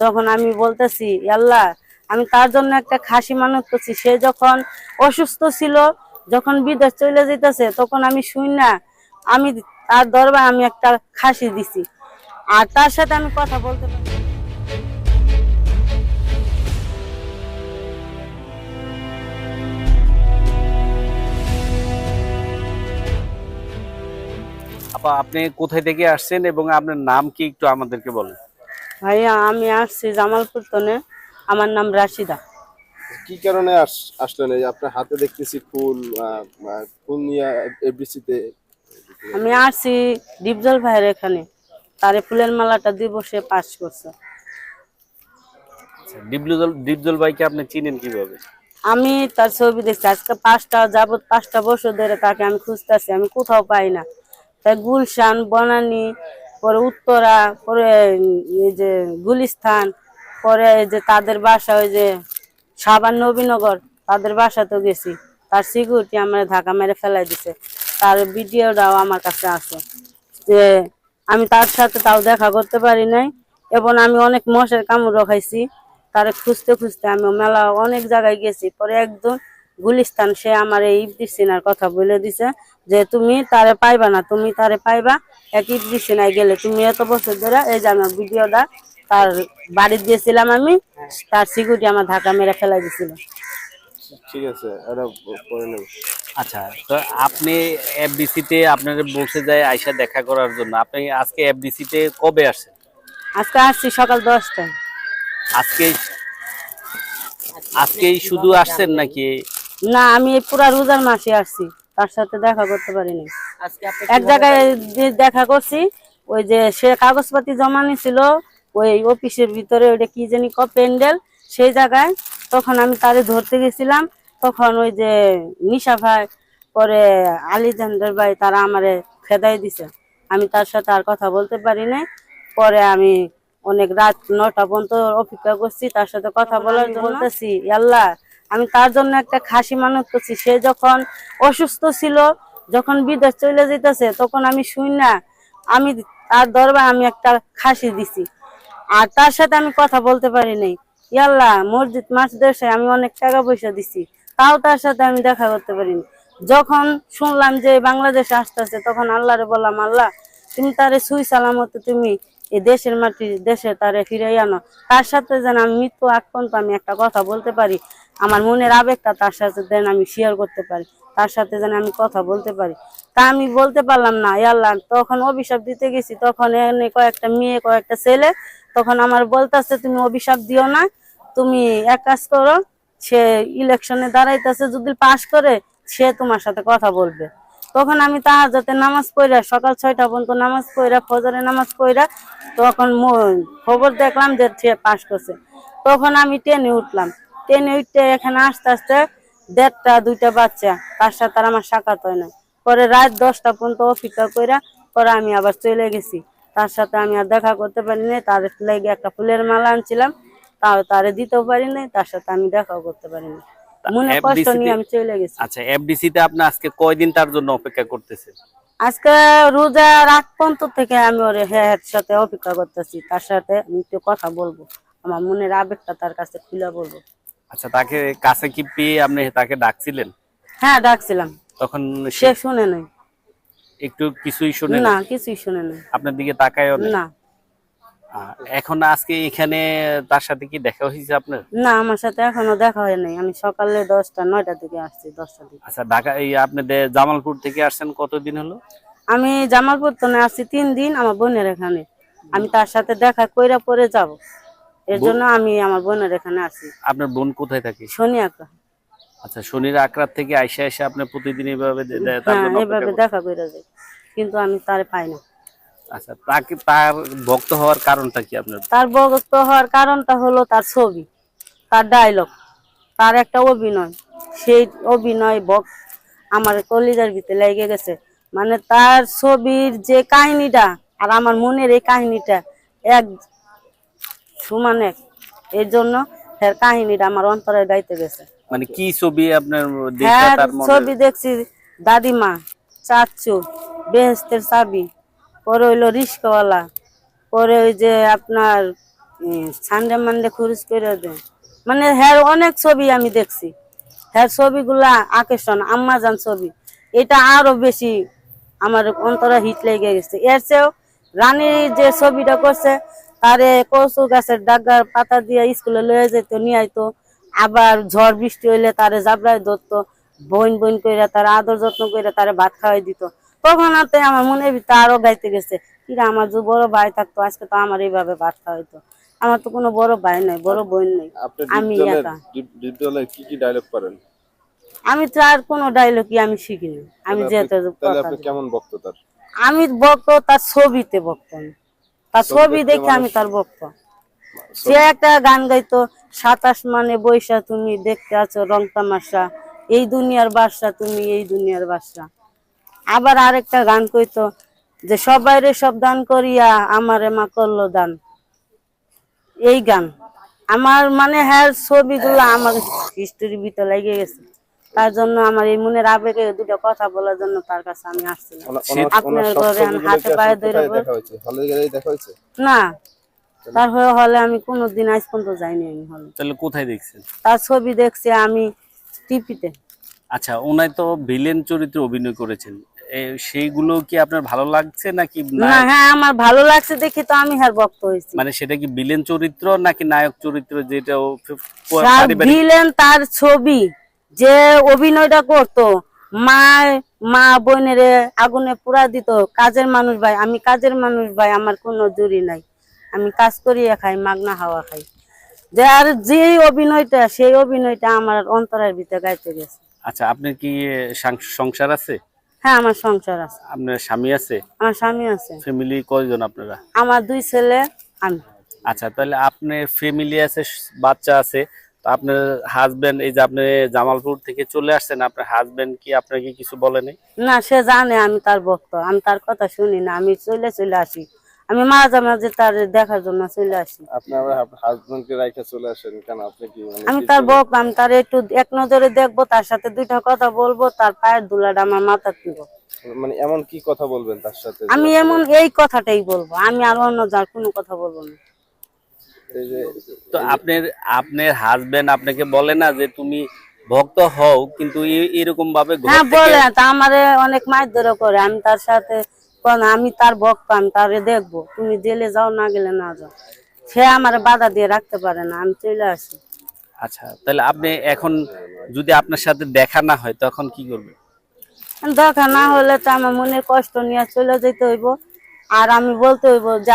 তখন আমি বলতেছি আল্লাহ আমি তার জন্য একটা খাসি মানত করছি। সে যখন অসুস্থ ছিল, যখন বিদেশ চলে যেতেছে তখন আমি শুই না। আমি তার দরবার আমি একটা খাসি দিছি। আর তার সাথে আমি কথা বলতে আপা, আপনি কোথায় থেকে আসছেন এবং আপনার নাম কি একটু আমাদেরকে বলেন? ভাইয়া আমি আসছি জামালপুর তনে। আমার নাম রাশিদা। কি কারণে আস- আসলেন? এই আপনার হাতে দেখতেছি ফুল ফুল নিয়ে এফডিসিতে। আমি আসছি ডিপজল ভাইয়ের এখানে। তারে ফুলের মালাটা দিব সে পাস করছে। আচ্ছা, ডিপজল ডিপজল ভাইকে আপনি চিনেন কীভাবে? আমি তার ছবি দেখছি। আজকে পাঁচটা যাবত পাঁচটা বছর ধরে তাকে আমি খুঁজতেছি। আমি কোথাও পাই না। তাই গুলশান বনানী পরে উত্তরা, পরে এই যে গুলিস্থান পরে এই যে তাদের বাসা, ওই যে সাবান নবীনগর, তাদের বাসাতেও গেছি। তার সিকিউরিটি আমার ধাক্কা মেরে ফেলাই দিছে। তার ভিডিওটাও আমার কাছে আছে। যে আমি তার সাথে তাও দেখা করতে পারি নাই, এবং আমি অনেক মশের কামড় খাইছি। তারে খুঁজতে খুঁজতে আমি মেলা অনেক জায়গায় গেছি। পরে একদম গুলিস্তান, সে আমার এই ইবদিস সিনার কথা বলে দিছে যে, তুমি তারে পাইবা না, তুমি তারে পাইবা এক ইবদিস সিনায় গেলে। তুমি এত বছর ধরে এই যে আমার ভিডিওটা তার বাড়ি দিয়েছিলাম আমি তার সিকিউরিটি আমার ধাক্কা মেরে ফেলাই দিছিল। ঠিক আছে এটা করে নেব। আচ্ছা তো আপনি এফডিসি তে আপনাদের বলছে যায় আয়সা দেখা করার জন্য। আপনি আজকে এফডিসি তে কবে আসছেন? আজকে আসছি সকাল দশটায়। আজকে আজকেই শুধু আসছেন নাকি? না আমি পুরা রোজার মাসে আসছি তার সাথে দেখা করতে পারিনি। এক জায়গায় দেখা করছি ওই যে সে কাগজপাতি জমা নিছিল ওই অফিসের ভিতরে ওইটা কি জানি ক প্যান্ডেল সেই জায়গায় তখন আমি তারে ধরতে গেছিলাম। তখন ওই যে নিশা ভাই পরে আলী জান্ডার ভাই তারা আমারে খেদাই দিছে। আমি তার সাথে আর কথা বলতে পারি নাই। পরে আমি অনেক রাত নটা পর্যন্ত অপেক্ষা করছি তার সাথে কথা বলার জন্য। বলতেছি আল্লাহ আমি তার জন্য একটা খাসি মানত করছি। সে যখন অসুস্থ ছিল যখন বিদেশ চলে যেতেছে তখন আমি শুই না। আমি তার দরবার আমি একটা খাসি দিছি। আর তার সাথে আমি কথা বলতে পারি নাই। ইয়াল্লাহ মসজিদ মাসদেশে আমি অনেক টাকা পয়সা দিছি। তাও তার সাথে আমি দেখা করতে পারিনি। যখন শুনলাম যে বাংলাদেশে আসতেছে, তখন আল্লাহরে বললাম, আল্লাহ, তুমি তারে সুই সালামত তুমি এই দেশের মাটি, দেশে তারে ফিরাই আনো। তার সাথে যেন আমি মৃত্যু আগ পর্যন্ত আমি একটা কথা বলতে পারি। আমার মনের আবেগটা তার সাথে যেন আমি শেয়ার করতে পারি। তার সাথে যেন আমি কথা বলতে পারি। তা আমি বলতে পারলাম না "এ আল্লাহ, তখন অভিশাপ দিতে গেছি, তখন এনে কয়েকটা মেয়ে, কয়েকটা ছেলে, তখন আমার বলতেছে, তুমি অভিশাপ দিও না, তুমি এক কাজ করো, সে ইলেকশনে দাঁড়াইতেছে, যদি পাশ করে, সে তোমার সাথে কথা বলবে। তখন আমি তাহার যাতে নামাজ পড়া সকাল ছয়টা পর্যন্ত নামাজ পড়া ফজরে নামাজ পড়া তখন খবর দেখলাম যে সে পাশ করছে। তখন আমি ট্রেনে উঠলাম। ট্রেনে উঠতে এখানে আস্তে আস্তে দেড়টা দুইটা বাচ্চা তার সাথে আর আমার সাক্ষাৎ হয় না। পরে রাত দশটা পর্যন্ত অপেক্ষা কইরা পরে আমি আবার চলে গেছি। তার সাথে আমি আর দেখা করতে পারিনি তার লেগে একটা ফুলের মালা আনছিলাম তাও তারে দিতেও পারিনি তার সাথে আমি দেখাও করতে পারিনি মনে কষ্ট নিয়ে আমি চলে গেছি। আচ্ছা এফডিসি তে আপনি আজকে কয়দিন তার জন্য অপেক্ষা করতেছেন? আজকে রোজার আগ পর্যন্ত থেকে আমি ওর হ্যাঁ সাথে অপেক্ষা করতেছি তার সাথে আমি একটু কথা বলব। আমার মনের আবেগটা তার কাছে খুলে বলব। আচ্ছা তাকে কাছে কি পেয়ে আপনি তাকে ডাকছিলেন? হ্যাঁ ডাকছিলাম। তখন সে শুনে নাই। একটু কিছুই শুনে না কিছুই শুনে নাই। আপনার দিকে তাকায়ও না। এখন আজকে এখানে তার সাথে কি দেখা হয়েছে আপনার? না আমার সাথে এখনও দেখা হয় নাই। আমি সকালে দশটা নয়টা দিকে আসছি দশটা দিকে। আচ্ছা ঢাকা এই আপনাদের জামালপুর থেকে আসছেন কতদিন হলো? আমি জামালপুর তো না আসছি তিন দিন আমার বোনের এখানে। আমি তার সাথে দেখা কইরা পরে যাব। এর জন্য আমি আমার বোনের এখানে আসি আপনার বোন কোথায় থাকে? শনি আঁকা আচ্ছা শনির আকরাত থেকে আইসা এসে আপনি প্রতিদিন এইভাবে হ্যাঁ করেন। দেখা কইরা যাই কিন্তু আমি তারে পাই না। আচ্ছা তাকে তার ভক্ত হওয়ার কারণটা কি আপনার? তার বগত হওয়ার কারণটা হলো তার ছবি তার ডায়লগ তার একটা অভিনয়। সেই অভিনয় বক আমার কলিজার ভিতরে লেগে গেছে। মানে তার ছবির যে কাহিনীটা আর আমার মনের এই কাহিনীটা এক সমান। এক এর জন্য এর কাহিনীটা আমার অন্তরে গাইতে গেছে। মানে কি ছবি আপনার হ্যাঁ ছবি দেখছি দাদিমা চাচু বেহেস্তের চাবি পরে হইল রিস্কাওয়ালা পরে ওই যে আপনার সানডে মানডে খরচ করে দেয়। মানে হ্যাঁ অনেক ছবি আমি দেখছি। হ্যাঁ ছবিগুলা আকর্ষণ আম্মা যান ছবি। এটা আরও বেশি আমার অন্তরে হিট লেগে গেছে। এর চেয়েও রানীর যে ছবিটা করছে তারে কচু গাছের ডাগার পাতা দিয়ে স্কুলে লয়ে যেত নিয়ে আইতো। আবার ঝড় বৃষ্টি হইলে তারে জাবড়ায় ধরতো বইন বইন করে তার আদর যত্ন করে তারে ভাত খাওয়াই দিত। তখন আতে আমার মনের ভিতরে আরও গাইতে গেছে কিরা আমার যে বড় ভাই থাকতো আজকে তো আমার এইভাবে ভাত খাওয়াইতো। আমার তো কোনো বড় ভাই নাই বড় বোন নাই। আমি একা। কি কি ডায়লগ করেন? আমি তো আর কোনো ডায়লগই আমি শিখিনি। আমি যেহেতু কেমন বক্ত তার আমি ছবিতে আমি। তার ছবি দেখে আমি তার ভক্ত। সে একটা গান গাইতো সাতাশ মানে বৈশা তুমি দেখতে আছো রং তামাশা এই দুনিয়ার বাসা তুমি এই দুনিয়ার বাসা আবার আরেকটা গান কইতো যে সবাইরে সব দান করিয়া আমারে মা করল দান। এই গান। আমার মানে হ্যাঁ ছবিগুলো আমার হিস্টোরির ভিতরে লেগে গেছে। তার জন্য আমার এই মনের আবেগে দুটো কথা বলার জন্য তার কাছে আমি আসছিলাম আপনার ঘরে আমি হাতে পায়ে ধরে দেখা হয়েছে? না তার হয়ে হলে আমি কোনোদিন আজ পর্যন্ত যাইনি আমি হলে। তাহলে কোথায় দেখছেন? তার ছবি দেখছি আমি টিভিতে। আচ্ছা ওনায় তো ভিলেন চরিত্রে অভিনয় করেছেন। এ, সেইগুলো কি আপনার ভালো লাগছে নাকি না হ্যাঁ আমার ভালো লাগছে দেখি তো আমি হ্যাঁ ভক্ত হয়েছি। মানে সেটা কি ভিলেন চরিত্র নাকি নায়ক চরিত্র যেটা ভিলেন তার ছবি যে অভিনয়টা করতো মা মা বোনের আগুনে পুরা দিত কাজের মানুষ ভাই আমি কাজের মানুষ ভাই আমার কোনো জুরি নাই। আমি কাজ করিয়ে খাই মাগনা হাওয়া খাই। যে আর যে অভিনয়টা সেই অভিনয়টা আমার অন্তরের ভিতরে গাইতে গেছে। আচ্ছা আপনার কি সংসার আছে? হ্যাঁ আমার সংসার আছে। আপনার স্বামী আছে? আমার স্বামী আছে। ফ্যামিলি কয়জন আপনারা? আমার দুই ছেলে আমি। আচ্ছা তাহলে আপনার ফ্যামিলি আছে বাচ্চা আছে আপনার হাজবেন্ড এই যে আপনি জামালপুর থেকে চলে আসছেন আপনার হাজবেন্ড কি আপনাকে কিছু বলে নাই? না সে জানে আমি তার ভক্ত আমি তার কথা শুনি না আমি চলে চলে আসি। আমি মাঝে মাঝে তার দেখার জন্য চলে আসি। আপনি আবার হাজবেন্ড রাইখা চলে আসেন কেন? আপনি কি মানে আমি তার ভক্ত আমি তার একটু এক নজরে দেখব তার সাথে দুইটা কথা বলব তার পায়ের দুলাটা আমার মাথা দিব মানে এমন কি কথা বলবেন তার সাথে? আমি এমন এই কথাটাই বলব আমি আর অন্য যার কোনো কথা বলব না। তো আপনার আপনার হাজবেন্ড আপনাকে বলে না যে তুমি ভক্ত হও কিন্তু এরকম ভাবে হ্যাঁ বলে তা আমারে অনেক মাছ ধরে করে। আমি তার সাথে আমি তার ভক্ত আমি তারে দেখব। তুমি জেলে যাও না গেলে না যাও। সে আমার বাধা দিয়ে রাখতে পারে না। আমি চলে আসি। আচ্ছা তাহলে আপনি এখন যদি আপনার সাথে দেখা না হয় তখন কি করবেন? দেখা না হলে তো আমার মনে কষ্ট নিয়ে চলে যেতে হইব। আর আমি বলতে হইব যে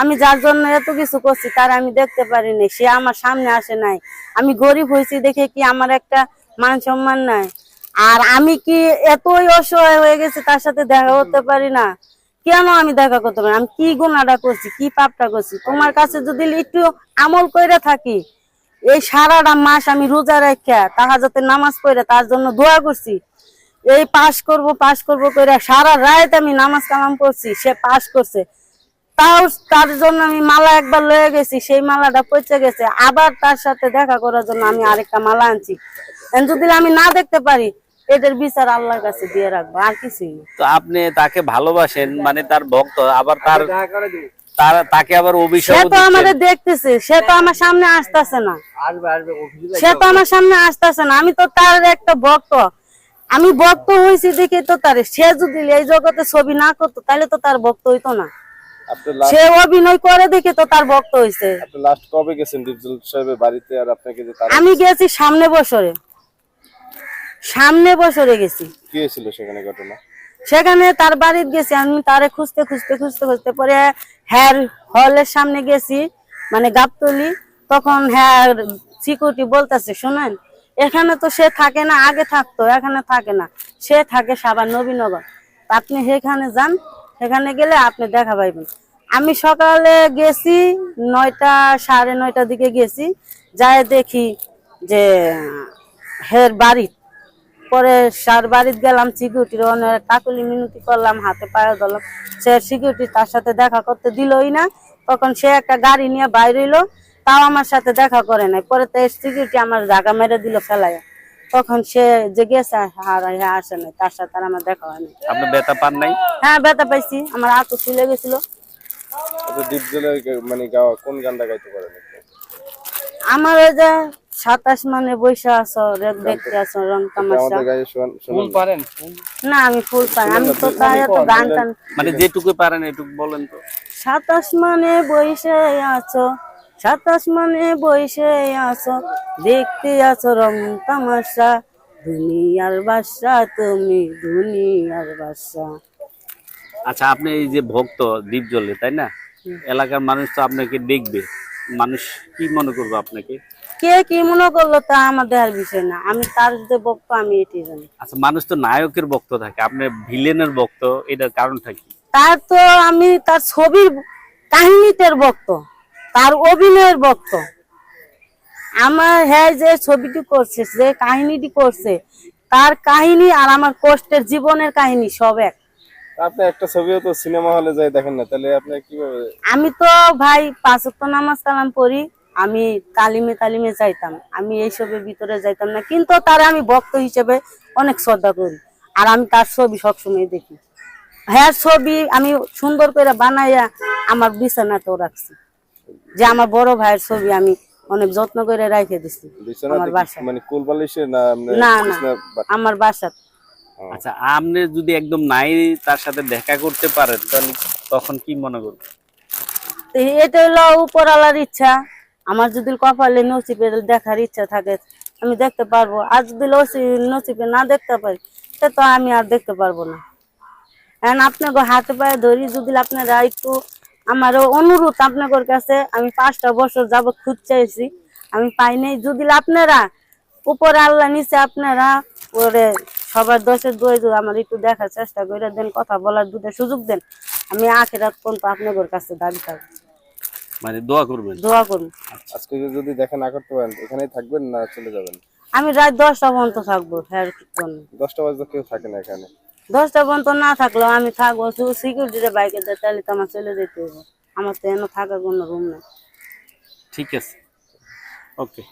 আমি যার জন্য এত কিছু করছি তার আমি দেখতে পারিনি, সে আমার সামনে আসে নাই। আমি গরিব হয়েছি দেখে কি আমার একটা মান সম্মান নাই? আর আমি কি এতই অসহায় হয়ে গেছি তার সাথে দেখা করতে পারি না? কেন আমি দেখা করতে পারি আমি কি গুণাটা করছি, কি পাপটা করছি? তোমার কাছে যদি একটু আমল করে থাকি, এই সারাটা মাস আমি রোজা রাখা তাহা যাতে নামাজ পড়ে তার জন্য দোয়া করছি এই পাস করব পাস করব করে সারা রাত আমি নামাজ কালাম করছি সে পাস করছে। তাও তার জন্য আমি মালা একবার লয়ে গেছি সেই মালাটা পচে গেছে। আবার তার সাথে দেখা করার জন্য আমি আরেকটা মালা আনছি। যদি আমি না দেখতে পারি এদের বিচার আল্লাহর কাছে দিয়ে রাখব আর কিছুই তো আপনি তাকে ভালোবাসেন মানে তার ভক্ত আবার তার তার তাকে আবার অভিশাপ সে তো আমাদের দেখতেছে সে তো আমার সামনে আসতেছে না। সে তো আমার সামনে আসতেছে না আমি তো তার একটা ভক্ত। আমি ভক্ত হয়েছি দেখে তো তার সে যদি এই জগতে ছবি না করতো তাহলে তো তার ভক্ত হইতো না। সে অভিনয় করে দেখে তো তার ভক্ত হয়েছে লাস্ট কবে গেছেন ডিপজল সাহেবের বাড়িতে আর আপনাকে যে আমি গেছি সামনে বছরে। সামনে বছরে গেছি। কি হয়েছিল সেখানে ঘটনা? সেখানে তার বাড়িতে গেছি আমি তারে খুঁজতে খুঁজতে খুঁজতে খুঁজতে পরে হ্যার হলের সামনে গেছি মানে গাবতলি। তখন হ্যাঁ সিকিউরিটি বলতেছে শুনেন? এখানে তো সে থাকে না, আগে থাকতো, এখানে থাকে না। সে থাকে সাবার নবীনগর। আপনি সেখানে যান, সেখানে গেলে আপনি দেখা পাইবেন। আমি সকালে গেছি, নয়টা, সাড়ে নয়টার দিকে গেছি যায় দেখি যে হের বাড়ি। পরে সার বাড়িতে গেলাম সিকিউরিটির অনেক কাকুলি মিনতি করলাম, হাতে পায়ে ধরলাম। সে সিকিউরিটি তার সাথে দেখা করতে দিলই না। তখন সে একটা গাড়ি নিয়ে বাইরে হইল। তাও আমার সাথে দেখা করে নাই। পরে তো সিকিউরিটি আমার জাগা মেরে দিল ফেলায় তখন সে যে গেছে আর হ্যাঁ আসে নাই তার সাথে আর আমার দেখা হয়নি। আপনি ব্যথা পান নাই? হ্যাঁ ব্যথা পাইছি। আমার হাতও ফুলে গেছিল। জলের মানে গাওয়া কোন গানটা গাইতে পারেন আমার ওই যে সাতাশ মানে বৈশা আছো দেখতে আছো রং তামাশা। না। পারেন? না আমি ফুল পাই আমি তো তাই এত গান টান মানে যেটুকু পারেন এটুকু বলেন তো। সাতাশ মানে বৈশে আছো। সাতাশ মানে বৈশে আছো দেখতে আছো রং তামাশা। দুনিয়ার বাসা তুমি দুনিয়ার বাসা আচ্ছা আপনি এই যে ভক্ত দ্বীপ জলে তাই না? এলাকার মানুষ তো আপনাকে দেখবে। মানুষ কি মনে করবে আপনাকে? কে কি মনে করল তা আমাদের আর বিষয় না। আমি তার যে বক্ত আমি এটি জানি। আচ্ছা মানুষ তো নায়কের ভক্ত থাকে। আপনি ভিলেনের ভক্ত এটার কারণটা কি? তার তো আমি তার ছবির কাহিনীতের বক্ত তার অভিনয়ের বক্ত আমার হ্যাঁ যে ছবিটি করছে যে কাহিনীটি করছে তার কাহিনী আর আমার কষ্টের জীবনের কাহিনী সব এক। আপনি একটা ছবিও তো সিনেমা হলে যাই দেখেন না তাহলে আপনি কীভাবে আমি তো ভাই পাঁচক্ত নামাজ কালাম পড়ি আমি তালিমে তালিমে যাইতাম আমি এইসবের ভিতরে যাইতাম না কিন্তু তার আমি ভক্ত হিসেবে অনেক শ্রদ্ধা করি আর আমি তার ছবি সবসময় দেখি। হ্যাঁ ছবি আমি সুন্দর করে বানাইয়া আমার বিছানাতেও রাখছি। যে আমার বড় ভাইয়ের ছবি আমি অনেক যত্ন করে রেখে দিছি আমার বাসায়। মানে কোল বালিশে না না আমার বাসাত আচ্ছা আপনি যদি একদম নাই তার সাথে দেখা করতে পারেন তাহলে তখন কি মনে করবেন? এটা হলো উপরওয়ালার ইচ্ছা। আমার যদি কপালে নসিবে দেখার ইচ্ছা থাকে আমি দেখতে পারব। আর যদি নসিবে না দেখতে পারি সে তো আমি আর দেখতে পারব না। এখন আপনাকে হাতে পায়ে ধরি যদি আপনারা একটু আমার অনুরোধ আপনাদের কাছে আমি পাঁচটা বছর যাবত খুঁজ চাইছি আমি পাই নাই। যদি আপনারা উপরে আল্লাহ নিচে আপনারা ওরে সবার দশের যদি আমার একটু দেখার চেষ্টা করে দেন কথা বলার দুটো সুযোগ দেন আমি আখেরাত পর্যন্ত আপনাদের কাছে দাবি থাকব। মানে দোয়া করবেন? দোয়া করুন। আজকে যদি দেখা না করতে পারেন এখানেই থাকবেন না চলে যাবেন? আমি রাত দশটা পর্যন্ত থাকব হ্যাঁ দশটা বাজে কেউ থাকে না এখানে। দশটা পর্যন্ত না থাকলেও আমি থাকব, শুধু সিকিউরিটির বাইকে দেয় তাহলে তো আমার চলে যেতে হবে আমার তো এনে থাকার কোনো রুম নেই। ঠিক আছে। ওকে